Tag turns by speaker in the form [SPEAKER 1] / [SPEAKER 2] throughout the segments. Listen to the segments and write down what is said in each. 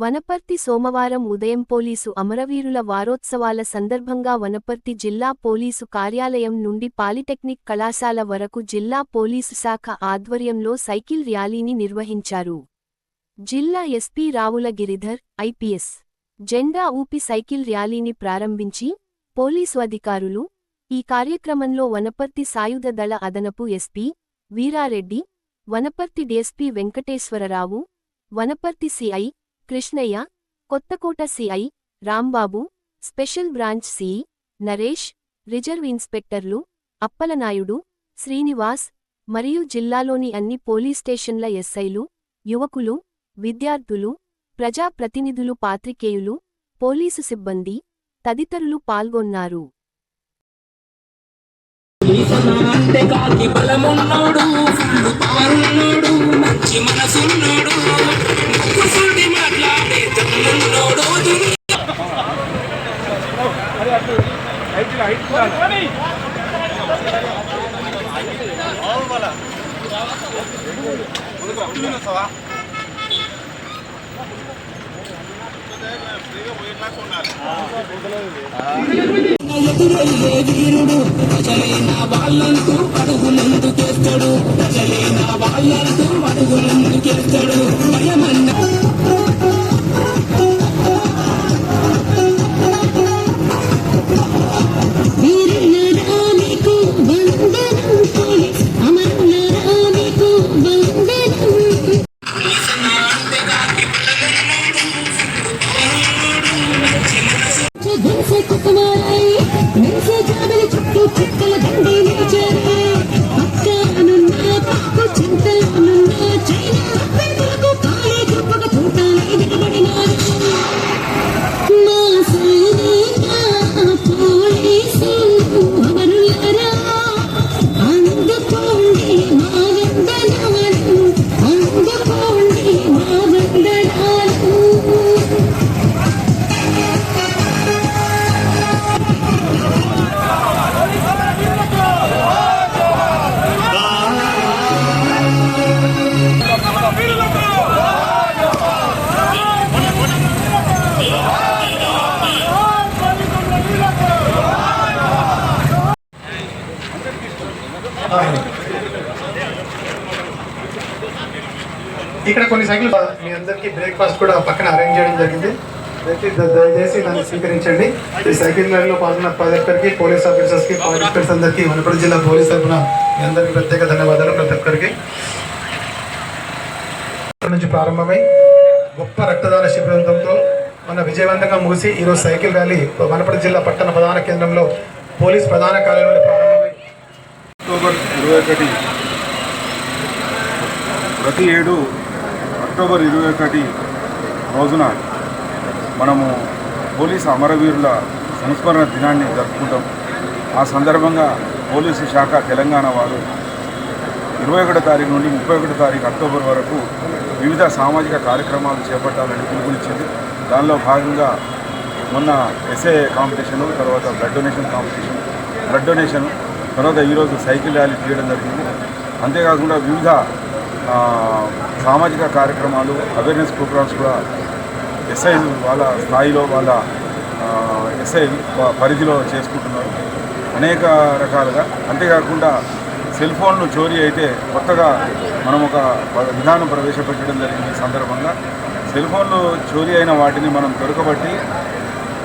[SPEAKER 1] వనపర్తి సోమవారం ఉదయం పోలీసు అమరవీరుల వారోత్సవాల సందర్భంగా వనపర్తి జిల్లా పోలీసు కార్యాలయం నుండి పాలిటెక్నిక్ కళాశాల వరకు జిల్లా పోలీసు శాఖ ఆధ్వర్యంలో సైకిల్ ర్యాలీని నిర్వహించారు. జిల్లా ఎస్పీ రావుల గిరిధర్ ఐపీఎస్ జెండా ఊపి సైకిల్ ర్యాలీని ప్రారంభించి పోలీసు అధికారులు ఈ కార్యక్రమంలో వనపర్తి సాయుధ దళ అదనపు SP Veerareddy Wanaparthy DSP Venkateswararao Wanaparthy CI Krishnaiah Kothakota CI Rambabu special branch CI Naresh reserve ఇన్స్పెక్టర్లు Appalanaidu Srinivas మరియు జిల్లాలోని అన్ని పోలీస్ స్టేషన్ల ఎస్ఐలు యువకులు విద్యార్థులు ప్రజాప్రతినిధులు పాత్రికేయులు పోలీసు సిబ్బంది తదితరులు పాల్గొన్నారు.
[SPEAKER 2] కాకి బలమున్నాడు ఫుల్ మంచి మనసున్నాడు. వీరుడు ప్రజలైన వాళ్ళంటూ అడుగులందుకేస్తాడు ప్రజలైన వాళ్ళంటూ అడుగులందుకేస్తాడు భయమన్నా
[SPEAKER 3] ఇక్కడ కొన్ని సైకిల్ మీ అందరికీ బ్రేక్ఫాస్ట్ కూడా పక్కన అరేంజ్ చేయడం జరిగింది. దయచేసి నన్ను స్వీకరించండి. ఈ సైకిల్ ర్యాలీలో పాల్గొన్న ప్రతి ఒక్కరికి పోలీస్ ఆఫీసర్స్కి పార్టిసిపెంట్స్ అందరికీ వనపడి జిల్లా పోలీస్ తరఫున మీ అందరికీ ప్రత్యేక ధన్యవాదాలు ప్రతి ఒక్కరికి. నుంచి ప్రారంభమై గొప్ప రక్తదాన శిబిరంతో మన విజయవంతంగా ముగిసి ఈరోజు సైకిల్ ర్యాలీ వనపర్తి జిల్లా పట్టణ ప్రధాన కేంద్రంలో పోలీస్ ప్రధాన కార్యాలయంలో ప్రారంభమై
[SPEAKER 4] అక్టోబర్ ఇరవై ఒకటి. ప్రతి ఏడు అక్టోబర్ ఇరవై ఒకటి రోజున మనము పోలీసు అమరవీరుల సంస్మరణ దినాన్ని జరుపుకుంటాం. ఆ సందర్భంగా పోలీసు శాఖ తెలంగాణ వారు ఇరవై ఒకటో తారీఖు నుండి ముప్పై ఒకటో తారీఖు అక్టోబర్ వరకు వివిధ సామాజిక కార్యక్రమాలు చేపట్టాలని పిలుపునిచ్చింది. దానిలో భాగంగా మొన్న ఎస్ఏ కాంపిటీషను తర్వాత blood donation competition blood donation తర్వాత ఈరోజు సైకిల్ ర్యాలీ తీయడం జరిగింది. అంతేకాకుండా వివిధ సామాజిక కార్యక్రమాలు అవేర్నెస్ ప్రోగ్రామ్స్ కూడా ఎస్ఐ వాళ్ళ స్థాయిలో వాళ్ళ ఎస్ఐ పరిధిలో చేసుకుంటున్నారు. అనేక రకాలుగా. అంతేకాకుండా సెల్ ఫోన్లు చోరీ అయితే కొత్తగా మనం ఒక విధానం ప్రవేశపెట్టడం జరిగింది సందర్భంగా. సెల్ ఫోన్లు చోరీ అయిన వాటిని మనం దొరకబట్టి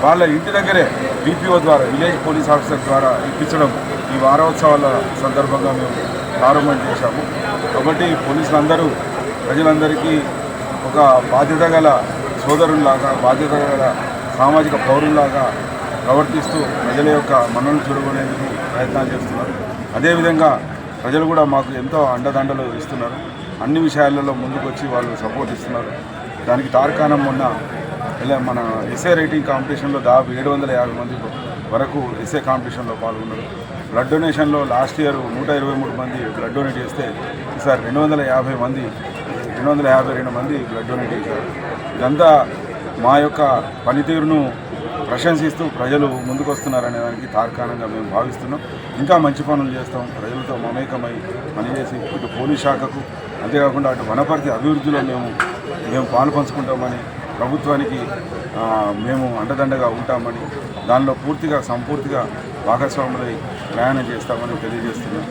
[SPEAKER 4] వాళ్ళ ఇంటి దగ్గరే బీపీఓ ద్వారా విలేజ్ పోలీస్ ఆఫీసర్ ద్వారా ఇప్పించడం ఈ వారోత్సవాల సందర్భంగా మేము ప్రారంభం చేశాము. కాబట్టి పోలీసులందరూ ప్రజలందరికీ ఒక బాధ్యత గల సోదరుల్లాగా బాధ్యత గల సామాజిక పౌరుల్లాగా ప్రవర్తిస్తూ ప్రజల యొక్క మనల్ని చూడగొనేందుకు ప్రయత్నాలు చేస్తున్నారు. అదేవిధంగా ప్రజలు కూడా మాకు ఎంతో అండదండలు ఇస్తున్నారు. అన్ని విషయాలలో ముందుకు వచ్చి వాళ్ళు సపోర్ట్ ఇస్తున్నారు. దానికి తార్కాణం మొన్న ఇలా మన ఎస్ఏ రైటింగ్ కాంపిటీషన్లో దాదాపు ఏడు వందల యాభై మంది వరకు ఎస్ఏ కాంపిటీషన్లో పాల్గొన్నారు. బ్లడ్ డొనేషన్లో లాస్ట్ ఇయర్ నూట ఇరవై మూడు మంది బ్లడ్ డొనేట్ చేస్తే ఈసారి రెండు వందల యాభై మంది రెండు వందల యాభై రెండు మంది బ్లడ్ డొనేట్ చేశారు. ఇదంతా మా యొక్క పనితీరును ప్రశంసిస్తూ ప్రజలు ముందుకొస్తున్నారనే దానికి తార్కాణంగా మేము భావిస్తున్నాం. ఇంకా మంచి పనులు చేస్తాం. ప్రజలతో మమేకమై పనిచేసి ఇటు పోలీస్ శాఖకు అంతేకాకుండా అటు వనపర్తి అభివృద్ధిలో మేము మేము పాలు పంచుకుంటామని ప్రభుత్వానికి మేము అండదండగా ఉంటామని దానిలో పూర్తిగా సంపూర్తిగా భాగస్వాములై ప్రయాణం చేస్తామని తెలియజేస్తున్నాం.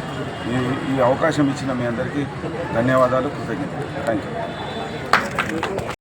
[SPEAKER 4] ఈ ఈ అవకాశం ఇచ్చిన మీ అందరికీ ధన్యవాదాలు కృతజ్ఞతలు. Thank you